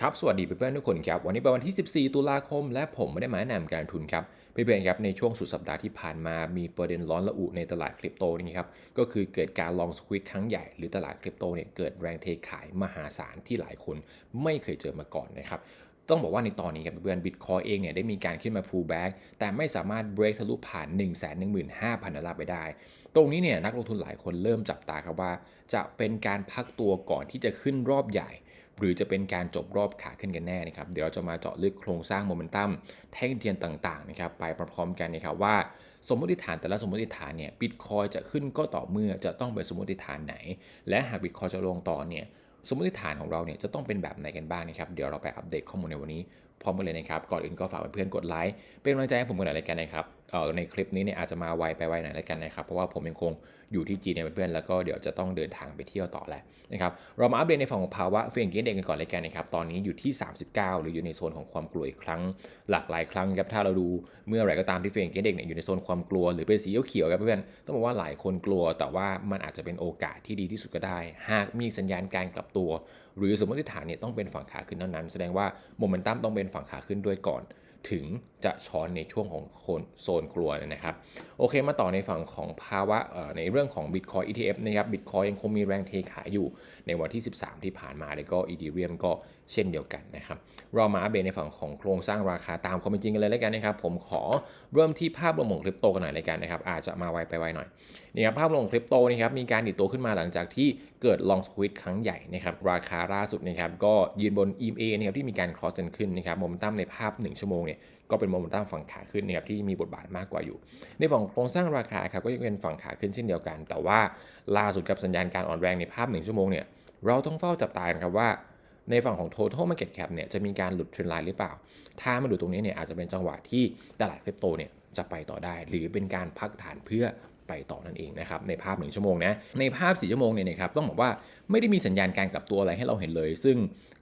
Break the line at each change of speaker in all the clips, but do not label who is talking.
ครับ สวัสดีเพื่อนๆทุกคนครับ วันนี้เป็นวันที่ 14 ตุลาคม และผมไม่ได้มาแนะนำการทุนครับ เพื่อนๆครับ ในช่วงสุดสัปดาห์ที่ผ่านมา มีประเด็นร้อนระอุในตลาดคริปโตนี่ครับ ก็คือเกิดการลองสควิตครั้งใหญ่ หรือตลาดคริปโตเนี่ยเกิดแรงเทขายมหาศาลที่หลายคนไม่เคยเจอมาก่อนนะครับต้องบอกว่าในตอนนี้ครับเพื่อนบิตคอยเองเนี่ยได้มีการขึ้นมา pull back แต่ไม่สามารถ break ทะลุผ่าน 1 1 5 0 0 0ดอลลาร์ไปได้ ตรงนี้เนี่ยนักลงทุนหลายคนเริ่มจับตาครับว่า จะเป็นการพักตัวก่อนที่จะขึ้นรอบใหญ่ หรือจะเป็นการจบรอบขาขึ้นกันแน่นะครับเดี๋ยวเราจะมาเจาะลึกโครงสร้างโมเมนตัมแท่งเทียนต่างๆนะครับไปพร้อมๆกันนะครับว่าสมมติฐานแต่ละสมมติฐานเนี่ยบิตคอยจะขึ้นก็ต่อเมื่อจะต้องเป็นสมมติฐานไหน และหากบิตคอยจะลงต่อเนี่ยสมมติฐานของเราเนี่ยจะต้องเป็นแบบไหนกันบ้างนะครับเดี๋ยวเราไปอัปเดตข้อมูลในวันนี้พร้อมกันเลยนะครับก่อนอื่นก็ฝากเพื่อนๆกดไลค์เป็นกำลังใจให้ผมกันหน่อยเละกันนะครับในคลิปนี้เนี่ยอาจจะมาไวไปไวหน่อยละกันนะครับเพราะว่าผมยังคงอยู่ที่จีนเนี่ยเพื่อนๆแล้วก็เดี๋ยวจะต้องเดินทางไปเที่ยวต่อแหละนะครับเรามาอัปเดตในฝั่งของภาวะเฟรนเกนเด็กกันก่อนเลยกันนะครับตอนนี้อยู่ที่ 39 หรืออยู่ในโซนของความกลัวอีกครั้งหลากหลายครั้งครับถ้าเราดูเมื่อไหร่ก็ตามที่เฟรนเกนเด็กเนี่ยอยู่ในโซนความกลัวหรือเป็นสีเขียวครับเพื่อนๆต้องบอกว่าหลายคนกลัว แต่ว่ามันอาจจะเป็นโอกาสที่ดีที่สุดก็ได้ หากมีสัญญาณการกลับตัว หรือสมมติฐานเนี่ยต้องเป็นฝั่งขาขึ้นเท่านั้น แสดงว่าโมเมนตัมต้องเป็นฝั่งขาขึ้นด้วยก่อน ถึงจะช้อนในช่วงของโซนกลัวนะครับ โอเคมาต่อในฝั่งของภาวะในเรื่องของ Bitcoin ETF นะครับ Bitcoin ยังคงมีแรงเทขายอยู่ในวันที่ 13 ที่ผ่านมาแล้วก็ Ethereum ก็เช่นเดียวกันนะครับเรามาอัปเดตในฝั่งของโครงสร้างราคาตามความเป็นจริงกันเลยแล้วกันนะครับผมขอเริ่มที่ภาพรวมของคริปโตกันหน่อยเลยกันนะครับอาจจะมาไวไปไวหน่อยนี่ครับภาพรวมของคริปโตนี่ครับมีการดิดตัวขึ้นมาหลังจากที่เกิดลองสควิตครั้งใหญ่นะครับราคาล่าสุดนะครับก็ยืนบน EMA นะครับที่มีการครอสกันขึ้นนะครับโมเมนตัมในภาพ 1 ชั่วโมงเนี่ยก็เป็นโมเมนตัมฝั่งขาขึ้นนะครับที่มีบทบาทมากกว่าอยู่ ในฝั่งโครงสร้างราคาครับก็ยังเป็นฝั่งขาขึ้นเช่นเดียวกัน แต่ว่าล่าสุดกับสัญญาณการอ่อนแรงในภาพ 1 ชั่วโมงเนี่ยเราต้องเฝ้าจับตาครับว่า ในฝั่งของ total market cap เนี่ยจะมีการหลุดเทรนไลน์หรือเปล่า ถ้ามาดูตรงนี้เนี่ยอาจจะเป็นจังหวะที่ตลาดคริปโตเนี่ยจะไปต่อได้ หรือเป็นการพักฐานเพื่อไปต่อนั่นเองนะครับในภาพ 1 ชั่วโมงนะในภาพ 4 ชั่วโมงเนี่ยนะครับต้องบอกว่าไม่ได้มีสัญญาณการกลับตัวอะไรให้เราเห็นเลย ซึ่ง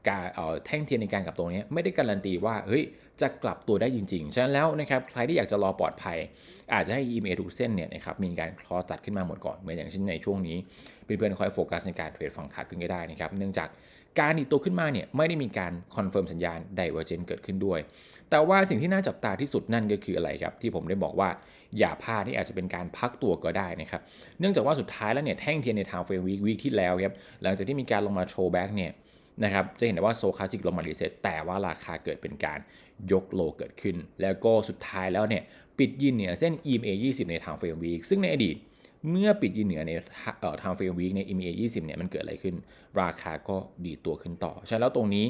การแท่งเทียนในการกลับตัวนี้ไม่ได้การันตีว่าเฮ้ยจะกลับตัวได้จริงๆ ฉะนั้นแล้วนะครับใครที่อยากจะรอปลอดภัย อาจจะให้ EMA ทุกเส้นเนี่ยนะครับมีการคลอสตัดขึ้นมาหมดก่อนเหมือนอย่างเช่นในช่วงนี้เพื่อนๆคอยโฟกัสในการเทรดฝั่งขาขึ้นก็ได้นะครับเนื่องจาก การดิดตัวขึ้นมาเนี่ยไม่ได้มีการคอนเฟิร์มสัญญาณไดเวอร์เจนเกิดขึ้นด้วย แต่ว่าสิ่งที่น่าจับตาที่สุดนั่นก็คืออะไรครับ ที่ผมได้บอกว่าอย่าพลาดที่อาจจะเป็นการพักตัวก็ได้นะครับ เนื่องจากว่าสุดท้ายแล้วเนี่ยแท่งเทียนในทางเฟรมวีควีคที่แล้วครับหลังจากที่มีการลงมาโชว์แบ็กเนี่ยนะครับจะเห็นได้ว่าโซคาสิกลงมารีเซ็ตแต่ว่าราคาเกิดเป็นการยกโลเกิดขึ้น แล้วก็สุดท้ายแล้วเนี่ยปิดยินเนี่ยเส้น EMA 20 ในทางเฟรมวีคซึ่งในอดีต เมื่อปิดยืนเหนือในเอ่อทางเฟรมวีคใน EMA 20 เนี่ยมันเกิดอะไรขึ้น ราคาก็ดีตัวขึ้นต่อ ฉะนั้นแล้วตรงนี้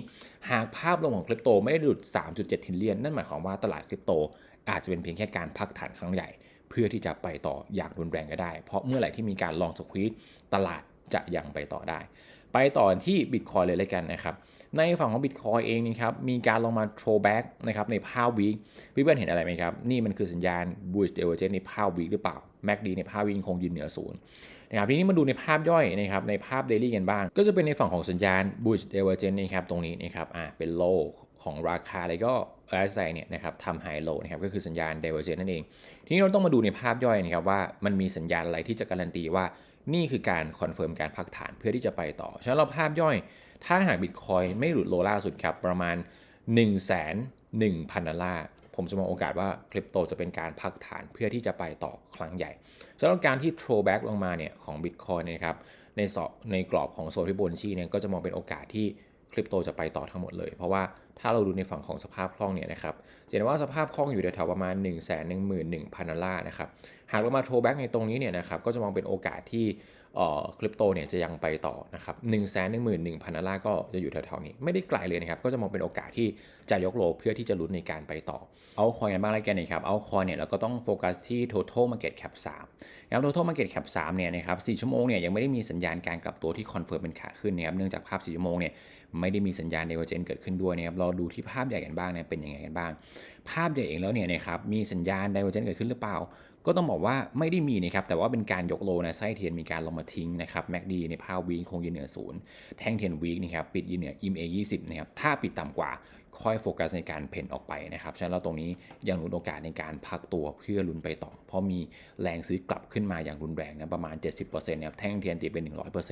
หากภาพรวมของคริปโตไม่ได้หลุด 3.7 ทิลเลียน นั่นหมายความว่าตลาดคริปโต อาจจะเป็นเพียงแค่การพักฐานครั้งใหญ่ เพื่อที่จะไปต่ออย่างรุนแรงก็ได้ เพราะเมื่อไหร่ที่มีการลองสควีตตลาดจะยังไปต่อได้ ไปต่อที่ Bitcoin เลยเลยกันนะครับ ในฝั่งของ Bitcoin เองนี่ครับมีการลงมา throwback นะครับในภาพวีคพี่เพื่อนเห็นอะไรไหมครับ นี่มันคือสัญญาณ bullish divergence ในภาพวีคหรือเปล่า MACD ในภาพวีคคงยืนเหนือศูนย์นะครับทีนี้มาดูในภาพย่อยนะครับในภาพ daily กันบ้าง ก็จะเป็นในฝั่งของสัญญาณ bullish divergence นะครับตรงนี้นะครับอ่าเป็น low ของราคาแล้วก็ RSI เนี่ยนะครับทำ high low นะครับก็คือสัญญาณ divergence นั่นเอง ทีนี้เราต้องมาดูในภาพย่อยนะครับว่ามันมีสัญญาณอะไรที่จะการันตีว่า นี่คือการคอนเฟิร์มการพักฐานเพื่อที่จะไปต่อ ฉะนั้นเราภาพย่อย ถ้าหากบิตคอยไม่หลุดโลล่าสุดครับ ประมาณ 1 1 0 0 0ดอลลาร์ ผมจะมองโอกาสว่าคริปโตจะเป็นการพักฐานเพื่อที่จะไปต่อครั้งใหญ่ ฉะนั้นการที่ throwback ลงมาเนี่ยของบิตคอยนะครับในสอบในกรอบของโซนฟิโบนัชชีเนี่ยก็จะมองเป็นโอกาสที่ คริปโตจะไปต่อทั้งหมดเลย เพราะว่าถ้าเราดูในฝั่งของสภาพคล่องเนี่ยนะครับจะเห็นว่าสภาพคล่องอยู่แถวประมาณ 1 1 1 0 0 0ดอลลาร์นะครับหากเรามาโทรแบ็กในตรงนี้เนี่ยนะครับก็จะมองเป็นโอกาสที่ คริปโตเนี่ยจะยังไปต่อนะครับ1 1 1 0 0 0ดอลลาร์ก็จะอยู่แถวๆนี้ ไม่ได้ไกลเลยนะครับ ก็จะมองเป็นโอกาสที่จะยกโลเพื่อที่จะลุ้นในการไปต่อ เอาคอยกันบ้างอะไรกันนะครับ เอาคอยเนี่ยเราก็ต้องโฟกัสที่ total market cap 3นะครับ total market cap 3เนี่ยนะครับ4ชั่วโมงเนี่ยยังไม่ได้มีสัญญาณการกลับตัวที่คอนเฟิร์มเป็นขาขึ้นนะครับ เนื่องจากภาพ4ชั่วโมงเนี่ยไม่ได้มีสัญญาณเดเวอร์เจนเกิดขึ้นด้วยนะครับ เราดูที่ภาพใหญ่กันบ้างเนี่ยเป็นยังไงกันบ้าง ภาพใหญ่เองแล้วเนี่ยนะครับมีสัญญาณไดเวอร์เจนเกิดขึ้นหรือเปล่า ก็ต้องบอกว่าไม่ได้มีนะครับ แต่ว่าเป็นการยกโลนะไส้เทียนมีการลงมาทิ้งนะครับแมกดีในภาพวีคงยืนเหนือศูนย์แท่งเทียนวีคนะครับปิดยืนเหนืออิมเอ20นะครับถ้าปิดต่ำกว่าค่อยโฟกัสในการเพ่นออกไปนะครับฉะนั้นเราตรงนี้ยังลุ้นโอกาสในการพักตัวเพื่อลุ้นไปต่อ เพราะมีแรงซื้อกลับขึ้นมาอย่างรุนแรงนะประมาณ 70%นะครับแท่งเทียนตีเป็น 100%เ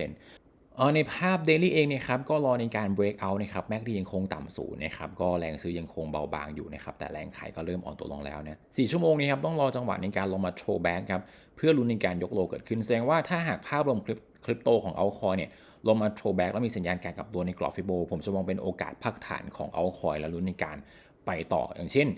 ในภาพ Daily เองเนี่ยครับก็รอในการ break out นะครับ MACD ยังคงต่ำศูนย์นะครับก็แรงซื้อยังคงเบาบางอยู่นะครับแต่แรงขายก็เริ่มอ่อนตัวลงแล้วนะสี่ชั่วโมงนี้ครับต้องรอจังหวะในการลงมาโชว์แบ็กครับเพื่อลุ้นในการยกโลเกิดขึ้นแสดงว่าถ้าหากภาพรวมคลิปคริปโตของเอาคอยเนี่ยลงมาโชว์แบ็กแล้วมีสัญญาณการกลับตัวในกรอบฟิโบผมจะมองเป็นโอกาสพักฐานของเอาคอยและลุ้นในการไปต่ออย่างเช่น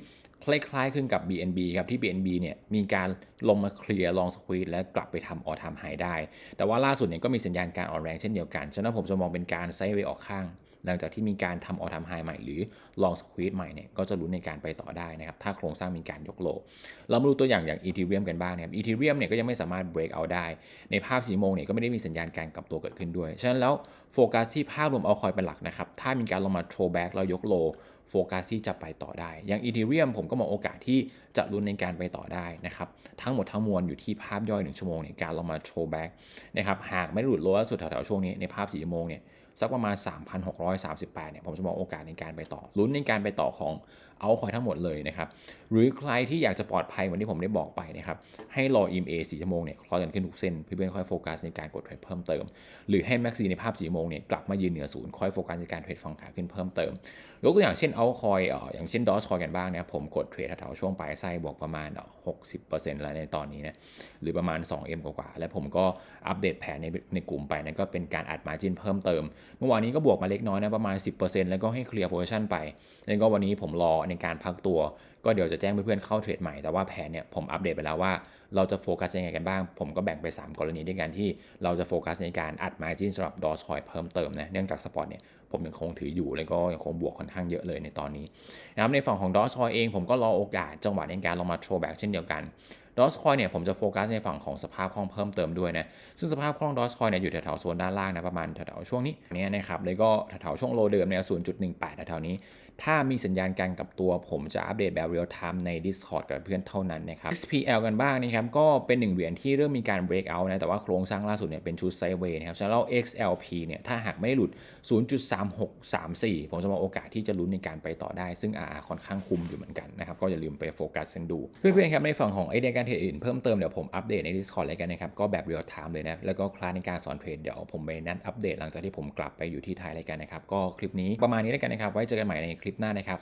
คล้ายๆขึ้นกับ BNB ครับที่ BNB เนี่ยมีการลงมาเคลียร์ลองสควีดและกลับไปทำออทามไฮได้ แต่ว่าล่าสุดเนี่ยก็มีสัญญาณการอ่อนแรงเช่นเดียวกัน ฉะนั้นผมจะมองเป็นการไซด์เวย์ออกข้าง หลังจากที่มีการทำออทามไฮใหม่หรือลองสควีดใหม่เนี่ยก็จะลุ้นในการไปต่อได้นะครับถ้าโครงสร้างมีการยกโล เรามาดูตัวอย่างอย่าง Ethereum กันบ้างนะครับ Ethereum เนี่ยก็ยังไม่สามารถ break out ได้ ในภาพสีโมงเนี่ยก็ไม่ได้มีสัญญาณการกลับตัวเกิดขึ้นด้วย ฉะนั้นแล้วโฟกัสที่ภาพรวมเอาคอยเป็นหลักนะครับถ้ามีการลงมาโ r แบ็กแล้วยกโล โฟกัสที่จะไปต่อได้ อย่างอีเทเรียมผมก็มองโอกาสที่จะลุ้นในการไปต่อได้นะครับ ทั้งหมดทั้งมวลอยู่ที่ภาพย่อย 1 ชั่วโมงในการเรามาโชว์แบ็กนะครับ หากไม่หลุดโลล่าสุดแถวๆช่วงนี้ในภาพ4ชั่วโมงเนี่ย สักประมาณ 3,638เนี่ยผมจะมองโอกาสในการไปต่อลุ้นในการไปต่อของเอาคอยทั้งหมดเลยนะครับ หรือใครที่อยากจะปลอดภัยเหมือนที่ผมได้บอกไปนะครับ ให้รอ EMA 4ชั่วโมงเนี่ยคลอกันขึ้นทุกเส้นเพื่อนๆค่อยโฟกัสในการกดเทรดเพิ่มเติม หรือให้แม็กซีในภาพ4ชั่วโมงเนี่ยกลับมายืนเหนือศูนย์ค่อยโฟกัสในการเทรดฝั่งขาขึ้นเพิ่มเติมยกตัวอย่างเช่นเอาคอยออย่างเช่นดอสคอยกันบ้างนะครับผมกดเทรดแถวๆช่วงปลายไส้บวกประมาณ 60%แล้วในตอนนี้นะหรือประมาณ 2M กว่าๆและผมก็อัปเดตแผนในในกลุ่มไปนั่นก็เป็นการอัดมาจินเพิ่มเติมเมื่อวานนี้ก็บวกมาเล็กน้อยนะประมาณ 10%แล้วก็ให้เคลียร์โพซิชันไป แล้วก็วันนี้ผมรอในการพักตัว ก็เดี๋ยวจะแจ้งเพื่อนๆเข้าเทรดใหม่ แต่ว่าแผนเนี่ยผมอัปเดตไปแล้วว่าเราจะโฟกัสยังไงกันบ้าง ผมก็แบ่งไป 3 กรณีด้วยกันที่เราจะโฟกัสในการอัดมาจินสำหรับดอสคอยเพิ่มเติมนะ เนื่องจากสปอร์ตเนี่ย ผมยังคงถืออยู่แล้วก็ยังคงบวกค่อนข้างเยอะเลยในตอนนี้นะครับในฝั่งของดอสคอยเองผมก็รอโอกาสจังหวะในการลงมาโชว์แบ็กเช่นเดียวกันดอสคอยเนี่ยผมจะโฟกัสในฝั่งของสภาพคล่องเพิ่มเติมด้วยนะซึ่งสภาพคล่องดอสคอยเนี่ยอยู่แถวๆโซนด้านล่างนะประมาณแถวๆช่วงนี้เนี่ยนะครับแล้วก็แถวๆช่วงโลเดิมเนี่ย0.18แถวๆนี้ถ้ามีสัญญาณการกับตัว ผมจะอัปเดตแบบเรียลไทม์ใน Discord กับเพื่อนเท่านั้นนะครับ SPL กันบ้างนะครับ ก็เป็นหนึ่งเหรียญที่เริ่มมีการ break out นะ แต่ว่าโครงสร้างล่าสุดเนี่ยเป็นชุดไซเวย์นะครับฉะนั้นเรา XLP เนี่ย ถ้าหากไม่หลุด 0.3634 ผมจะมองโอกาสที่จะลุ้นในการไปต่อได้ ซึ่ง RR ค่อนข้างคุมอยู่เหมือนกันนะครับ ก็อย่าลืมไปโฟกัสกันดู เพื่อนๆครับ ในฝั่งของไอเดียการเทรดอื่นเพิ่มเติมเดี๋ยวผมอัปเดตใน Discord เลยกันนะครับ ก็แบบเรียลไทม์เลยนะ แล้วก็คลาสในการสอนเทรดเดี๋ยวผมไปนัดอัปเดตหลังจากที่ผมกลับไปอยู่ที่ไทยเลยกันนะครับก็คลิปนี้ประมาณนี้แล้วกันนะครับไว้เจอกันใหม่ในคลิปหน้านะครับ